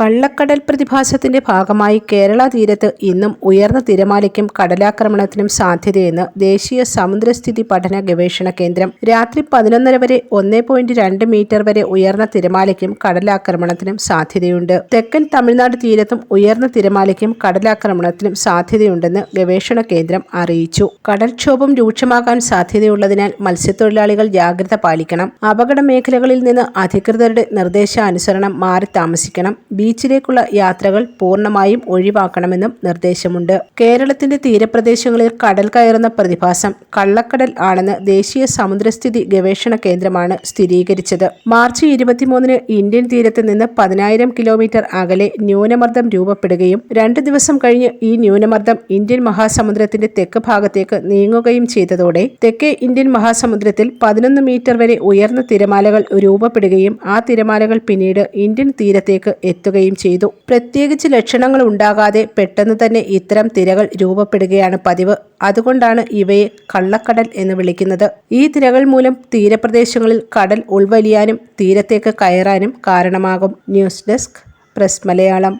കള്ളക്കടൽ പ്രതിഭാസത്തിന്റെ ഭാഗമായി കേരള തീരത്ത് ഇന്നും ഉയർന്ന തിരമാലയ്ക്കും കടലാക്രമണത്തിനും സാധ്യതയെന്ന് ദേശീയ സമുദ്രസ്ഥിതി പഠന ഗവേഷണ കേന്ദ്രം. രാത്രി പതിനൊന്നര വരെ ഒന്നേ പോയിന്റ് രണ്ട് മീറ്റർ വരെ ഉയർന്ന തിരമാലയ്ക്കും കടലാക്രമണത്തിനും സാധ്യതയുണ്ട്. തെക്കൻ തമിഴ്നാട് തീരത്തും ഉയർന്ന തിരമാലയ്ക്കും കടലാക്രമണത്തിനും സാധ്യതയുണ്ടെന്ന് ഗവേഷണ കേന്ദ്രം അറിയിച്ചു. കടൽക്ഷോഭം രൂക്ഷമാകാൻ സാധ്യതയുള്ളതിനാൽ മത്സ്യത്തൊഴിലാളികൾ ജാഗ്രത പാലിക്കണം. അപകട മേഖലകളിൽ നിന്ന് അധികൃതരുടെ നിർദ്ദേശാനുസരണം മാറി താമസിക്കണം. ബീച്ചിലേക്കുള്ള യാത്രകൾ പൂർണമായും ഒഴിവാക്കണമെന്നും നിർദ്ദേശമുണ്ട്. കേരളത്തിന്റെ തീരപ്രദേശങ്ങളിൽ കടൽ കയറുന്ന പ്രതിഭാസം കള്ളക്കടൽ ആണെന്ന് ദേശീയ സമുദ്രസ്ഥിതി ഗവേഷണ കേന്ദ്രമാണ് സ്ഥിരീകരിച്ചത്. മാർച്ച് ഇരുപത്തിമൂന്നിന് ഇന്ത്യൻ തീരത്ത് നിന്ന് പതിനായിരം കിലോമീറ്റർ അകലെ ന്യൂനമർദ്ദം രൂപപ്പെടുകയും രണ്ട് ദിവസം കഴിഞ്ഞ് ഈ ന്യൂനമർദ്ദം ഇന്ത്യൻ മഹാസമുദ്രത്തിന്റെ തെക്ക് ഭാഗത്തേക്ക് നീങ്ങുകയും ചെയ്തതോടെ തെക്കേ ഇന്ത്യൻ മഹാസമുദ്രത്തിൽ പതിനൊന്ന് മീറ്റർ വരെ ഉയർന്ന തിരമാലകൾ രൂപപ്പെടുകയും ആ തിരമാലകൾ പിന്നീട് ഇന്ത്യൻ തീരത്തേക്ക് എത്തുകയും ചെയ്തു. പ്രത്യേകിച്ച് ലക്ഷണങ്ങൾ ഉണ്ടാകാതെ പെട്ടെന്ന് തന്നെ ഇത്തരം തിരകൾ രൂപപ്പെടുകയാണ് പതിവ്. അതുകൊണ്ടാണ് ഇവയെ കള്ളക്കടൽ എന്ന് വിളിക്കുന്നത്. ഈ തിരകൾ മൂലം തീരപ്രദേശങ്ങളിൽ കടൽ ഉൾവലിയാനും തീരത്തേക്ക് കയറാനും കാരണമാകും. News desk press Malayalam.